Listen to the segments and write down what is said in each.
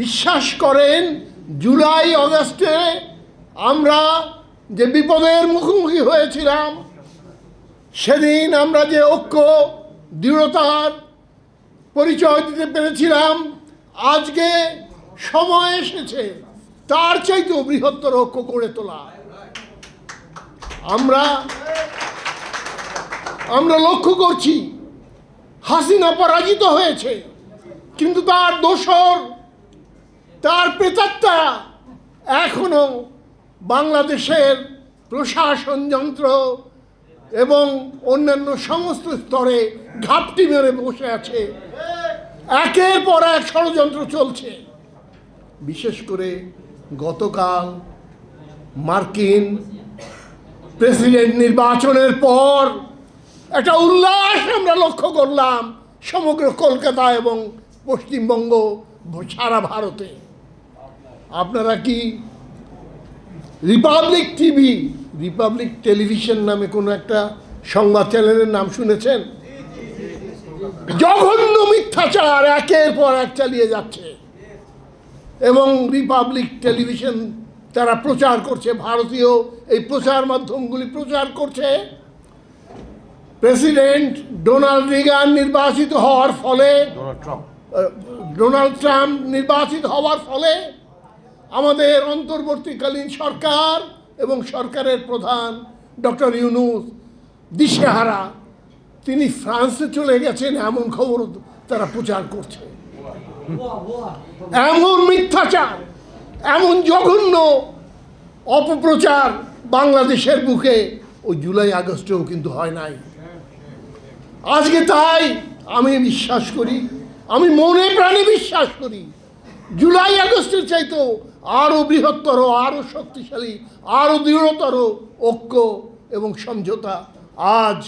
বিশ্বাস করেন, জুলাই, অগস্টে আমরা যে বিপদের মুখোমুখি হয়েছিলাম, সেদিন আমরা যে ঐক্য, দৃঢ়তার পরিচয় দিতে পেরেছিলাম, আজকে সময় এসেছে, তার চাইতেও বৃহত্তর ঐক্য করে তোলা। আমরা আমরা লক্ষ্য করছি, হাসিনা পরাজিত হয়েছে, কিন্তু তার দোসর তার প্রেতাত্মা এখনও বাংলাদেশের প্রশাসন যন্ত্র এবং অন্যান্য সমস্ত স্তরে ঘাপটি মেরে বসে আছে। একের পর এক ষড়যন্ত্র চলছে। বিশেষ করে গতকাল মার্কিন প্রেসিডেন্ট নির্বাচনের পর একটা উল্লাস আমরা লক্ষ্য করলাম সমগ্র কলকাতা এবং পশ্চিমবঙ্গ সারা ভারতে। আপনারা কি রিপাবলিক টিভি রিপাবলিক টেলিভিশন নামে কোনো একটা সংবাদ চ্যানেলের নাম শুনেছেন? জঘন্য মিথ্যাচার একের পর এক চালিয়ে যাচ্ছে। এবং রিপাবলিক টেলিভিশন তারা প্রচার করছে ভারতীয় এই প্রচার মাধ্যমগুলি প্রচার করছে। প্রেসিডেন্ট ডোনাল্ড রিগান নির্বাচিত হওয়ার ফলে ডোনাল্ড ট্রাম্প ডোনাল্ড ট্রাম্প নির্বাচিত হওয়ার ফলে আমাদের অন্তর্বর্তীকালীন সরকার এবং সরকারের প্রধান ডক্টর ইউনুস দিশেহারা, তিনি ফ্রান্সে চলে গেছেন, এমন খবর তারা প্রচার করছে। এমন মিথ্যাচার, এমন জঘন্য অপপ্রচার বাংলাদেশের বুকে ওই জুলাই আগস্টেও কিন্তু হয় নাই। আজকে তাই আমি বিশ্বাস করি, আমি মনে প্রাণে বিশ্বাস করি, জুলাই আগস্টের চাইতেও আরও বৃহত্তর, আরও শক্তিশালী, আরও দৃঢ়তর ঐক্য এবং সমঝোতা। আজ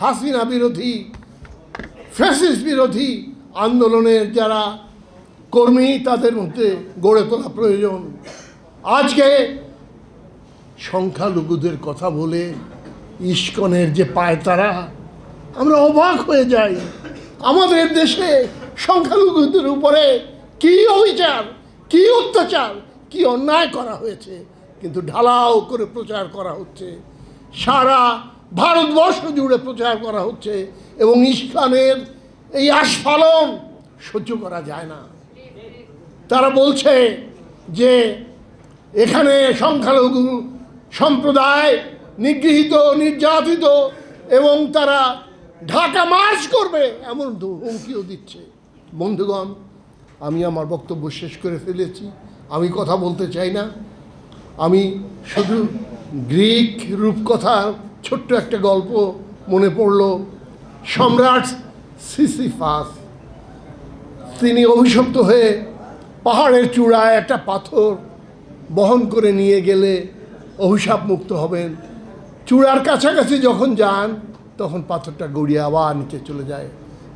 হাসিনা বিরোধী ফ্যাসিস বিরোধী আন্দোলনের যারা কর্মী, তাদের মধ্যে গড়ে তোলা প্রয়োজন। আজকে সংখ্যালঘুদের কথা বলে ইস্কনের যে পায়তারা, আমরা অবাক হয়ে যাই। আমাদের দেশে সংখ্যালঘুদের উপরে কি অবিচার? কি অত্যাচার, কি অন্যায় করা হয়েছে, কিন্তু ঢালাও করে প্রচার করা হচ্ছে। সারা ভারতবর্ষ জুড়ে প্রচার করা হচ্ছে এবং ইস্কনের এই আস্ফালন সহ্য করা যায় না। তারা বলছে যে এখানে সংখ্যালঘু সম্প্রদায় নিগৃহীত, নির্যাতিত এবং তারা ঢাকা মার্চ করবে এমন হুমকিও দিচ্ছে। বন্ধুগণ আমি আমার বক্তব্য শেষ করে ফেলেছি। আমি কথা বলতে চাই না। আমি শুধু গ্রিক রূপকথার ছোট্ট একটা গল্প মনে পড়ল। সম্রাট সিসিফাস, তিনি অভিশপ্ত হয়ে পাহাড়ের চূড়ায় একটা পাথর বহন করে নিয়ে গেলে অভিশাপ মুক্ত হবেন। চূড়ার কাছাকাছি যখন যান, তখন পাথরটা গড়িয়ে আবার নিচে চলে যায়।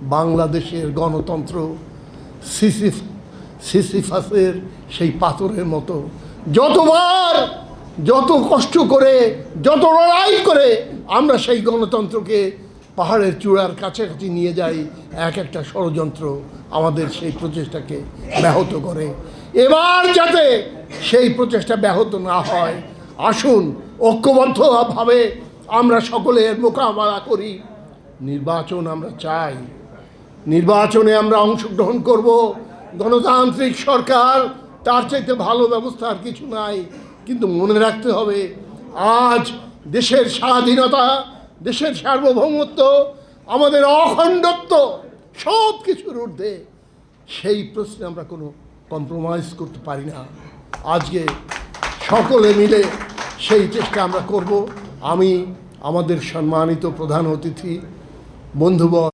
বাংলাদেশের গণতন্ত্র সিসিফ, সিসিফাসের সেই পাথরের মতো। যতবার, যত কষ্ট করে, যত লড়াই করে আমরা সেই গণতন্ত্রকে পাহাড়ের চূড়ার কাছাকাছি নিয়ে যাই, এক একটা ষড়যন্ত্র আমাদের সেই প্রচেষ্টাকে ব্যাহত করে। এবার যাতে সেই প্রচেষ্টা ব্যাহত না হয়, আসুন, ঐক্যবদ্ধভাবে আমরা সকলের মোকাবেলা করি। নির্বাচন আমরা চাই। নির্বাচনে আমরা অংশগ্রহণ করব। গণতান্ত্রিক সরকার, তার চাইতে ভালো ব্যবস্থা আর কিছু নাই। কিন্তু মনে রাখতে হবে, আজ দেশের স্বাধীনতা, দেশের সার্বভৌমত্ব, আমাদের অখণ্ডত্ব সব কিছুর ঊর্ধ্বে, সেই প্রশ্নে আমরা কোনো কম্প্রোমাইজ করতে পারি না। আজকে সকলে মিলে সেই চেষ্টা আমরা করব। আমি আমাদের সম্মানিত প্রধান অতিথি বন্ধুবর